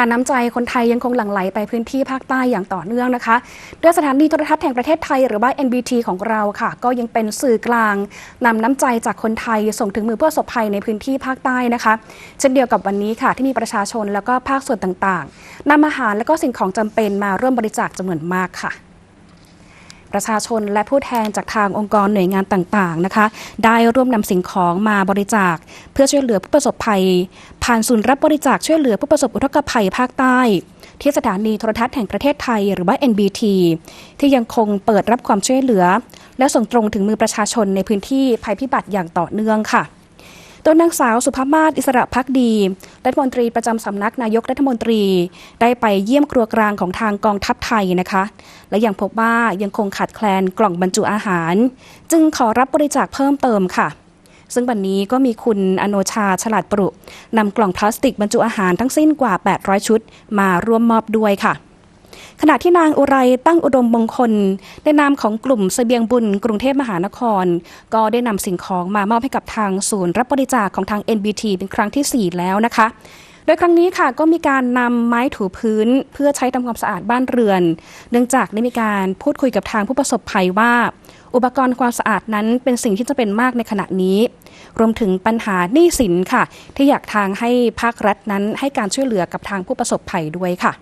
านน้ำใจคนไทยยังคงหลั่งไหลไปพื้นที่ภาคใต้อย่างต่อเนื่องนะคะด้วยสถานีโทรทัศน์แห่งประเทศไทยหรือว่า NBT ของเราค่ะ ก็ยังเป็นสื่อกลางนำน้ำใจจากคนไทยส่งถึงมือผู้ประสบภัยในพื้นที่ภาคใต้นะคะ เช่นเดียวกับวันนี้ค่ะที่มีประชาชนแล้วก็ภาคส่วนต่างๆนำอาหารและก็สิ่งของจำเป็นมาร่วมบริจาคจำนวนมากค่ะ ประชาชนและผู้แทนจากทางองค์กรหน่วยงานต่างๆนะคะ ได้ร่วมนำสิ่งของมาบริจาค เพื่อช่วยเหลือผู้ประสบภัย ผ่านศูนย์รับบริจาคช่วยเหลือผู้ประสบอุทกภัยภาคใต้ ที่สถานีโทรทัศน์แห่งประเทศไทยหรือว่า NBT ที่ยังคงเปิดรับความช่วยเหลือ และส่งตรงถึงมือประชาชนในพื้นที่ภัยพิบัติอย่างต่อเนื่องค่ะ โดยนางสาวสุภาพมาศอิสระพักดีรัฐมนตรีประจำสำนักนายกรัฐมนตรี ได้ไปเยี่ยมครัวกลางของทางกองทัพไทยนะคะ และยังพบว่ายังคงขาดแคลนกล่องบรรจุอาหาร จึงขอรับบริจาคเพิ่มเติมค่ะซึ่งวันนี้ก็มีคุณอโนชาฉลาดปรุนำกล่องพลาสติกบรรจุอาหารทั้งสิ้นกว่า 800 ชุด มาร่วมมอบด้วยค่ะ ขณะที่นางอุไรตั้งอุดมมงคลในนามของกลุ่มเสบียงบุญกรุงเทพมหานคร ก็ได้นำสิ่งของมามอบให้กับทางศูนย์รับบริจาคของทาง NBT เป็นครั้งที่ 4 แล้วนะคะโดยครั้งนี้ค่ะก็มีการนำไม้ถูพื้นเพื่อใช้ทำความสะอาดบ้านเรือน เนื่องจากได้มีการพูดคุยกับทางผู้ประสบภัยว่า อุปกรณ์ความสะอาดนั้นเป็นสิ่งที่จะเป็นมากในขณะนี้ รวมถึงปัญหาหนี้สินค่ะ ที่อยากทางให้ภาครัฐนั้นให้การช่วยเหลือกับทางผู้ประสบภัยด้วยค่ะ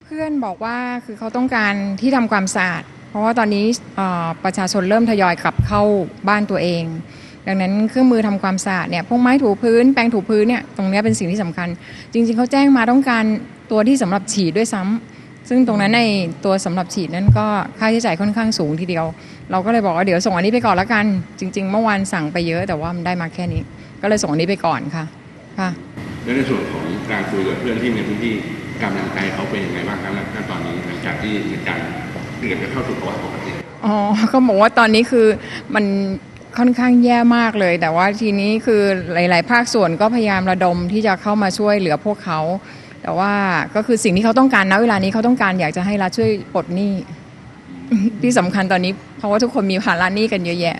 เพื่อนบอกว่าคือเขาต้องการที่ทำความสะอาด เพราะว่าตอนนี้ประชาชนเริ่มทยอยกลับเข้าบ้านตัวเอง ดังนั้นเครื่องมือทำความสะอาดเนี่ยพวกไม้ถูพื้นแปรงถูพื้นเนี่ยตรงนี้เป็นสิ่งที่สำคัญ จริง ๆเขาแจ้งมาต้องการตัวที่สำหรับฉีดด้วยซ้ำซึ่งตรงนั้นในตัวสำหรับฉีดนั้นก็ค่าใช้จ่ายค่อนข้างสูงทีเดียว เราก็เลยบอกว่าเดี๋ยวส่งอันนี้ไปก่อนละกัน จริง ๆ เมื่อวานสั่งไปเยอะแต่ว่ามันได้มาแค่นี้ ก็เลยส่งอันนี้ไปก่อนค่ะค่ะแล้วในส่วนของการคุยกับเพื่อนที่ในพื้นที่ กำลังใจเขาเป็นยังไงบ้างครับณขั้นตอนนี้หลังจากที่เหตุการณ์เกือบจะเข้าสู่ภาวะปกติอ๋อก็บอกว่าตอนนี้คือมันค่อนข้างแย่มากเลย แต่ว่าทีนี้คือหลาย ๆ ภาคส่วนก็พยายามระดมที่จะเข้ามาช่วยเหลือพวกเขา แต่ว่าก็คือสิ่งที่เขาต้องการนะเวลานี้เขาต้องการอยากจะให้รัฐช่วยปลดหนี้ที่สำคัญตอนนี้เพราะว่าทุกคนมีภาระหนี้กันเยอะแยะ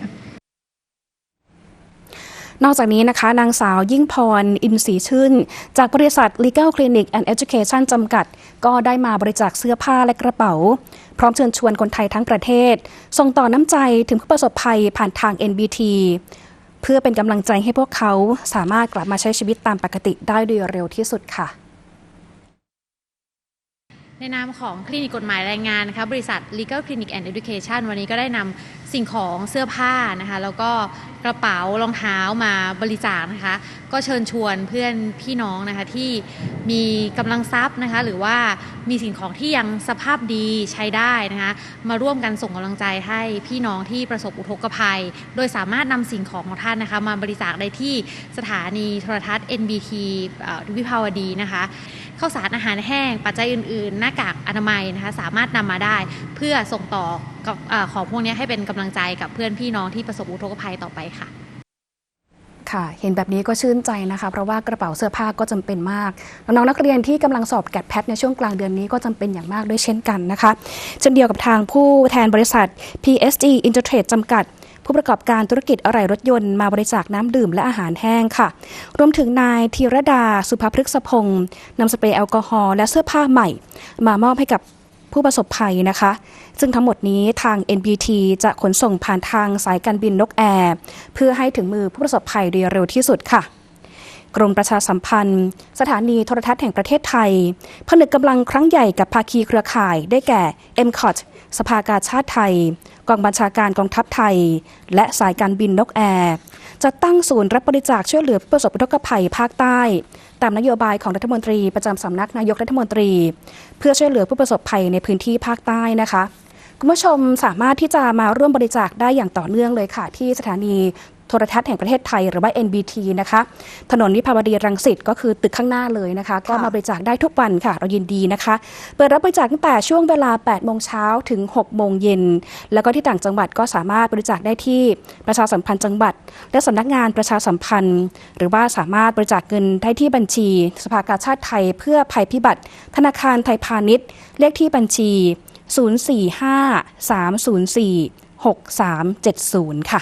นอกจากนี้นะคะ นางสาวยิ่งพร อินศรีชื่น จากบริษัท Legal Clinic and Education จำกัด ก็ได้มาบริจาคเสื้อผ้าและกระเป๋า พร้อมเชิญชวนคนไทยทั้งประเทศ ส่งต่อน้ำใจถึงผู้ประสบภัยผ่านทาง NBT เพื่อเป็นกำลังใจให้พวกเขาสามารถกลับมาใช้ชีวิตตามปกติได้โดยเร็วที่สุดค่ะ ในนามของคลินิกกฎหมายแรงงานนะคะบริษัท Legal Clinic and Education วันนี้ก็ได้นำสิ่งของเสื้อผ้านะคะแล้วก็กระเป๋ารองเท้ามาบริจาคนะคะก็เชิญชวนเพื่อนพี่น้องนะคะที่มีกำลังทรัพย์นะคะหรือว่ามีสิ่งของที่ยังสภาพดีใช้ได้นะคะมาร่วมกันส่งกำลังใจให้พี่น้องที่ประสบอุทกภัย โดยสามารถนำสิ่งของของท่านนะคะมาบริจาคได้ที่สถานีโทรทัศน์ NBT วิภาวดีนะคะ ข้าวสารอาหารแห้ง ปัจจัยอื่น ๆ หน้ากากอนามัยนะคะสามารถนำมาได้ เพื่อส่งต่อกับของพวกนี้ให้เป็นกำลังใจกับเพื่อนพี่น้องที่ประสบอุทกภัยต่อไปค่ะ ค่ะ เห็นแบบนี้ก็ชื่นใจนะคะ เพราะว่ากระเป๋าเสื้อผ้าก็จำเป็นมาก น้องนักเรียนที่กำลังสอบแกดแพทในช่วงกลางเดือนนี้ก็จำเป็นอย่างมากด้วยเช่นกันนะคะเช่นเดียวกับทางผู้แทนบริษัท PSG Intertrade จำกัดผู้ประกอบการธุรกิจอะไหล่รถยนต์มาบริจาคน้ำดื่มและอาหารแห้งค่ะ รวมถึงนายธีรดา สุภพฤกษพงศ์นำสเปรย์แอลกอฮอล์และเสื้อผ้าใหม่ มามอบให้กับ ผู้ประสบภัยนะคะ ซึ่งทั้งหมดนี้ทาง NBT จะขนส่งผ่านทางสายการบินนกแอร์เพื่อให้ถึงมือผู้ประสบภัยโดยเร็วที่สุดค่ะ กรมประชาสัมพันธ์ สถานีโทรทัศน์แห่งประเทศไทย ผนึกกำลังครั้งใหญ่กับภาคีเครือข่ายได้แก่ m c o t สภากาชาติไทย กองบัญชาการกองทัพไทย และสายการบินนกแอร์จะตั้งศูนย์รับบริจาคช่วยเหลือผู้ประสบอุทกภัยภาคใต้ ตามนโยบายของรัฐมนตรีประจำสำนักนายกรัฐมนตรี เพื่อช่วยเหลือผู้ประสบภัยในพื้นที่ภาคใต้นะคะคุณผู้ชมสามารถที่จะมาร่วมบริจาคได้อย่างต่อเนื่องเลยค่ะ ที่สถานี ทรทัศน์แห่งประเทศไทยหรือว่า NBT นะคะ ถนนวิภาวดีรังสิตก็คือตึกข้างหน้าเลยนะคะ ก็มาบริจาคได้ทุกวันค่ะ เรายินดีนะคะ เปิดรับบริจาคตั้งแต่ช่วงเวลา 8 โมงเช้าถึง 6 โมงเย็น แล้วก็ที่ต่างจังหวัดก็สามารถบริจาคได้ที่ประชาสัมพันธ์จังหวัด และสำนักงานประชาสัมพันธ์ หรือว่าสามารถบริจาคเงินได้ที่บัญชี สภากาชาติไทย เพื่อภัยพิบัติ ธนาคารไทยพาณิชย์ เลขที่บัญชี 045 304 6370 ค่ะ